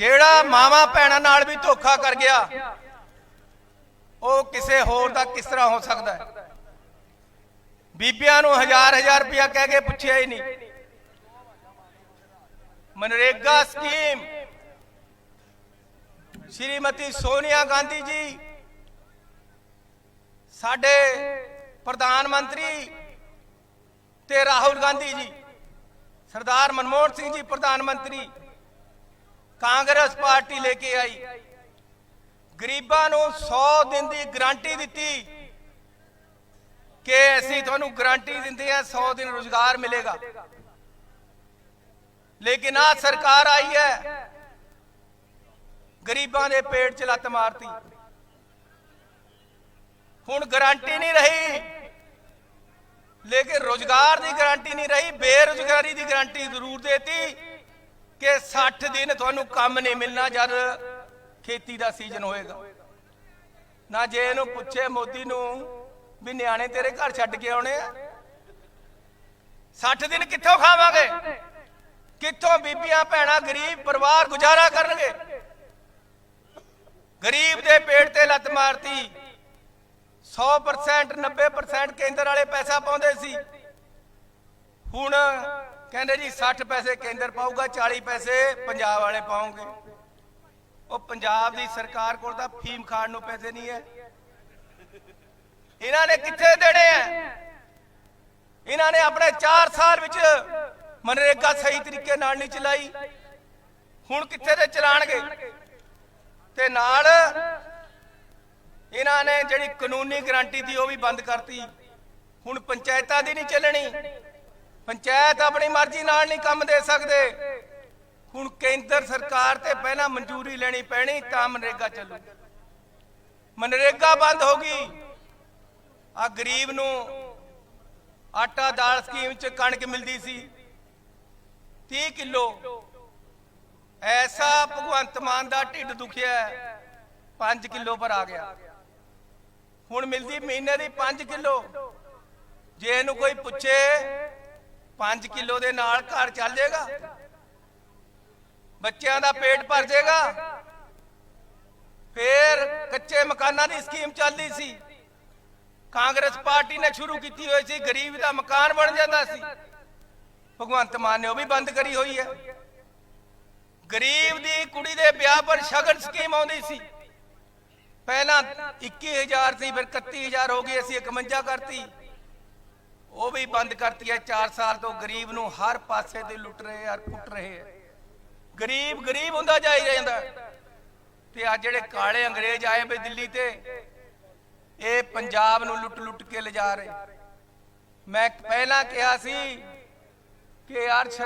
ਜਿਹੜਾ ਮਾਵਾ ਭੈਣਾਂ ਨਾਲ ਵੀ ਧੋਖਾ ਕਰ ਗਿਆ, ਉਹ ਕਿਸੇ ਹੋਰ ਦਾ ਕਿਸ ਤਰ੍ਹਾਂ ਹੋ ਸਕਦਾ ਹੈ? ਬੀਬੀਆਂ ਨੂੰ ਹਜ਼ਾਰ ਹਜ਼ਾਰ ਰੁਪਇਆ ਕਹਿ ਕੇ ਪੁੱਛਿਆ ਹੀ ਨਹੀਂ। ਮਨਰੇਗਾ ਸਕੀਮ। ਸ਼੍ਰੀਮਤੀ ਸੋਨੀਆ ਗਾਂਧੀ ਜੀ, ਸਾਡੇ ਪ੍ਰਧਾਨ ਮੰਤਰੀ ਤੇ ਰਾਹੁਲ ਗਾਂਧੀ ਜੀ, ਸਰਦਾਰ ਮਨਮੋਹਨ ਸਿੰਘ ਜੀ ਪ੍ਰਧਾਨ ਮੰਤਰੀ ਕਾਂਗਰਸ ਪਾਰਟੀ ਲੈ ਕੇ ਆਈ। ਗਰੀਬਾਂ ਨੂੰ 100 ਦਿਨ ਦੀ ਗਾਰੰਟੀ ਦਿੱਤੀ ਕਿ ਅਸੀਂ ਤੁਹਾਨੂੰ ਗਾਰੰਟੀ ਦਿੰਦੇ ਆ 100 ਦਿਨ ਰੋਜ਼ਗਾਰ ਮਿਲੇਗਾ। ਲੇਕਿਨ ਆ ਸਰਕਾਰ ਆਈ ਹੈ, ਗਰੀਬਾਂ ਦੇ ਪੇਟ 'ਚ ਲੱਤ ਮਾਰਤੀ। ਹੁਣ ਗਾਰੰਟੀ ਨਹੀਂ ਰਹੀ, ਲੇਕਿਨ ਰੋਜ਼ਗਾਰ ਦੀ ਗਾਰੰਟੀ ਨਹੀਂ ਰਹੀ, ਬੇਰੁਜ਼ਗਾਰੀ ਦੀ ਗਾਰੰਟੀ ਜ਼ਰੂਰ ਦੇਤੀ। ਕਿ 60 ਦਿਨ ਤੁਹਾਨੂੰ ਕੰਮ ਨਹੀਂ ਮਿਲਣਾ ਜਦ ਖੇਤੀ ਦਾ ਸੀਜ਼ਨ ਹੋਏਗਾ। ਨਾ ਜੇ ਇਹਨੂੰ ਪੁੱਛੇ ਮੋਦੀ ਨੂੰ ਵੀ ਨਿਆਣੇ ਤੇਰੇ ਘਰ ਛੱਡ ਕੇ ਆਉਣੇ ਆ। 60 ਦਿਨ ਕਿੱਥੋਂ ਖਾਵਾਂਗੇ? ਕਿੱਥੋਂ ਬੀਬੀਆਂ ਭੈਣਾਂ ਗਰੀਬ ਪਰਿਵਾਰ ਗੁਜ਼ਾਰਾ ਕਰਨਗੇ? ਗਰੀਬ ਦੇ ਪੇਟ ਤੇ ਲੱਤ ਮਾਰਤੀ। 100% 90% ਕੇਂਦਰ ਵਾਲੇ ਪੈਸਾ ਪਾਉਂਦੇ ਸੀ। ਹੁਣ ਕਹਿੰਦੇ ਜੀ 60 ਪੈਸੇ ਕੇਂਦਰ ਪਾਊਗਾ 40 ਪੈਸੇ ਪੰਜਾਬ ਵਾਲੇ ਪਾਉਂਗੇ ਉਹ ਪੰਜਾਬ ਦੀ ਸਰਕਾਰ ਕੋਲ ਤਾਂ ਫੀਮ ਖਾਣ ਨੂੰ ਪੈਸੇ ਨਹੀਂ ਹੈ। ਇਹਨਾਂ ਨੇ ਕਿੱਥੇ ਦੇਣੇ ਆ ਇਹਨਾਂ ਨੇ ਆਪਣੇ 4 ਸਾਲ ਵਿੱਚ ਮਨਰੇਗਾ ਸਹੀ ਤਰੀਕੇ ਨਾਲ ਨਹੀਂ ਚਲਾਈ। ਹੁਣ ਕਿੱਥੇ ਤੇ ਚਲਾਣਗੇ? ਤੇ ਨਾਲ ਇਹਨਾਂ ਨੇ ਜਿਹੜੀ ਕਾਨੂੰਨੀ ਗਰੰਟੀ ਦੀ ਉਹ ਵੀ ਬੰਦ ਕਰਤੀ। ਹੁਣ ਪੰਚਾਇਤਾਂ ਦੀ ਨਹੀਂ ਚੱਲਣੀ। ਪੰਚਾਇਤ ਆਪਣੀ ਮਰਜ਼ੀ ਨਾਲ ਨਹੀਂ ਕੰਮ ਦੇ ਸਕਦੇ। ਹੁਣ ਕੇਂਦਰ ਸਰਕਾਰ ਤੇ ਪਹਿਲਾਂ ਮਨਜ਼ੂਰੀ ਲੈਣੀ ਪੈਣੀ, ਤਾਂ ਮਨਰੇਗਾ ਚੱਲੂ। ਮਨਰੇਗਾ ਬੰਦ ਹੋ ਗਈ। ਆ ਗਰੀਬ ਨੂੰ ਆਟਾ ਦਾਲ ਸਕੀਮ ਚ ਕਣਕ ਮਿਲਦੀ ਸੀ। 30 ਕਿਲੋ। ਐਸਾ ਭਗਵੰਤ ਮਾਨ ਦਾ ਢਿੱਡ ਦੁਖਿਆ। 5 ਕਿਲੋ ਪਰ ਆ ਗਿਆ। ਹੁਣ ਮਿਲਦੀ ਮਹੀਨੇ ਦੀ 5 ਕਿਲੋ। ਜੇ ਇਹਨੂੰ ਕੋਈ ਪੁੱਛੇ 5 ਕਿਲੋ ਦੇ ਨਾਲ ਘਰ ਚੱਲ ਜਾਏਗਾ। ਬੱਚਿਆਂ ਦਾ ਪੇਟ ਭਰ ਜਾਏਗਾ। ਫੇਰ ਕੱਚੇ ਮਕਾਨਾਂ ਦੀ ਸਕੀਮ ਚੱਲਦੀ ਸੀ। ਕਾਂਗਰਸ ਪਾਰਟੀ ਨੇ ਸ਼ੁਰੂ ਕੀਤੀ ਹੋਈ ਸੀ, ਗਰੀਬ ਦਾ ਮਕਾਨ ਬਣ ਜਾਂਦਾ ਸੀ। ਭਗਵੰਤ ਮਾਨ ਨੇ ਉਹ ਵੀ ਬੰਦ ਕਰੀ ਹੋਈ ਹੈ। ਗਰੀਬ ਦੀ ਕੁੜੀ ਦੇ ਵਿਆਹ ਪਰ ਸ਼ਗਨ ਸਕੀਮ ਆਉਂਦੀ ਸੀ। ਪਹਿਲਾਂ 21000 ਸੀ, ਫਿਰ 31000 ਹੋ ਗਈ, ਅਸੀਂ 51 ਕਰਤੀ। ਉਹ ਵੀ ਬੰਦ ਕਰਤੀ ਹੈ 4 ਸਾਲ ਤੋਂ ਗਰੀਬ ਨੂੰ ਹਰ ਪਾਸੇ ਤੇ ਲੁੱਟ ਰਹੇ ਆ, ਕੁੱਟ ਰਹੇ ਆ। ਗਰੀਬ ਗਰੀਬ ਹੁੰਦਾ ਜਾਈ ਜਾਂਦਾ। ਤੇ ਆ ਜਿਹੜੇ ਕਾਲੇ ਅੰਗਰੇਜ਼ ਆਏ ਵੇ ਦਿੱਲੀ ਤੇ, ਇਹ ਪੰਜਾਬ ਨੂੰ ਲੁੱਟ ਲੁੱਟ ਕੇ ਲਿਜਾ ਰਹੇ। ਮੈਂ ਪਹਿਲਾਂ ਕਿਹਾ ਸੀ ਕਿ ਯਾਰ ਸ਼ਰਮ